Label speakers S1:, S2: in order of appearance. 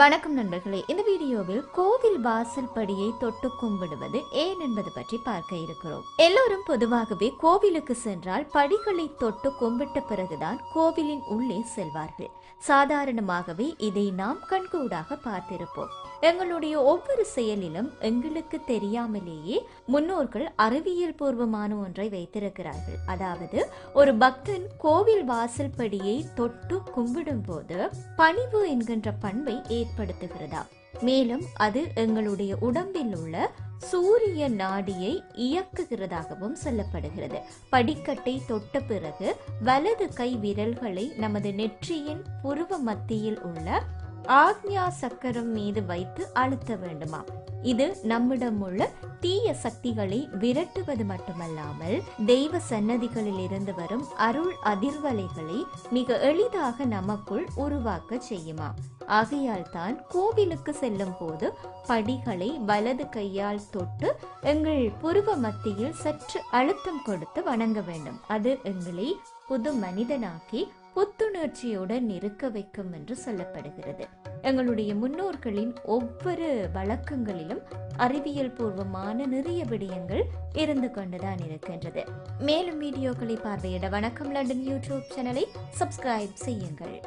S1: வணக்கம் நண்பர்களே. இந்த வீடியோவில் கோவில் வாசல் படியை தொட்டு கும்பிடுவது ஏன் என்பது பற்றி பார்க்க இருக்கிறோம். எல்லோரும் பொதுவாகவே கோவிலுக்கு சென்றால் படிகளை தொட்டு கும்பிட்ட பிறகுதான் கோவிலின் உள்ளே செல்வார்கள். சாதாரணமாகவே இதை நாம் கண்கூடாக பார்த்திருப்போம். எங்களுடைய ஒவ்வொரு செயலிலும் எங்களுக்கு தெரியாமலேயே முன்னோர்கள் அறிவியல் பூர்வமான ஒன்றை வைத்திருக்கிறார்கள். அதாவது ஒரு பக்தன் கோவில் வாசல் படியை தொட்டு கும்பிடும் போது பணிவு என்கின்ற பண்பை ஏற்படுத்துகிறதா? மேலும் அது எங்களுடைய உடம்பில் உள்ள சூரிய நாடியை இயக்குகிறதாகவும் சொல்லப்படுகிறது. படிக்கட்டை தொட்ட பிறகு வலது கை விரல்களை நமது நெற்றியின் புருவ மத்தியில் உள்ள ஆக்ஞா சக்கரம் மீது வைத்து அழுத்த வேண்டுமா இது நம்மிடம் உள்ள தீய சக்திகளை விரட்டுவது மட்டுமல்லாமல் தெய்வ சன்னதிகளில் இருந்து வரும் அருள் அதிர்வலைகளை மிக எளிதாக நமக்குள் உருவாக்க செய்யுமா? ஆகையால் தான் கோவிலுக்கு செல்லும் போது படிகளை வலது கையால் தொட்டு எங்கள் புருவ மத்தியில் சற்று அழுத்தம் கொடுத்து வணங்க வேண்டும். அது எங்களை புது மனிதனாக்கி புத்துணர்ச்சியுடன் இருக்க வைக்கும் என்று சொல்லப்படுகிறது. எங்களுடைய முன்னோர்களின் ஒவ்வொரு வழக்கங்களிலும் அறிவியல் பூர்வமான நிறைய விடயங்கள் இருந்து கொண்டுதான் இருக்கின்றது. மேலும் வீடியோக்களை பார்வையிட வணக்கம். லண்டன் யூடியூப் சேனலை சப்ஸ்கிரைப் செய்யுங்கள்.